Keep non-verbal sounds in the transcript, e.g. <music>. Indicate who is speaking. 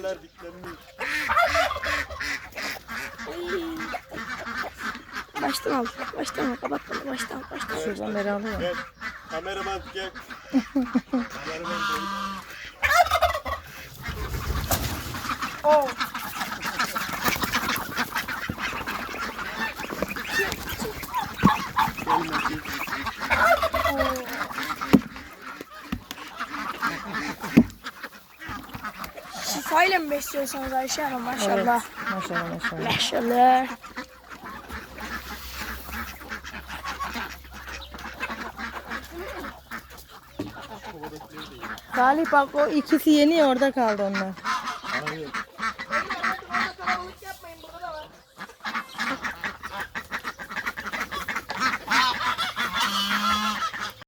Speaker 1: Kamereler diklenmiş.
Speaker 2: Baştan al. Baştan al. Kapat bunu. Baştan. Baştan.
Speaker 3: Şuradan beri alıyor.
Speaker 1: Gel. Kameraman gel. <laughs> Kameraman gel.
Speaker 2: Oo. Şifayla mı besliyorsunuz Ayşe Hanım? Maşallah.
Speaker 3: Evet. Maşallah maşallah.
Speaker 2: Maşallah.
Speaker 3: Bak o ikisi yeni orada kaldı onlar.
Speaker 1: Hayır.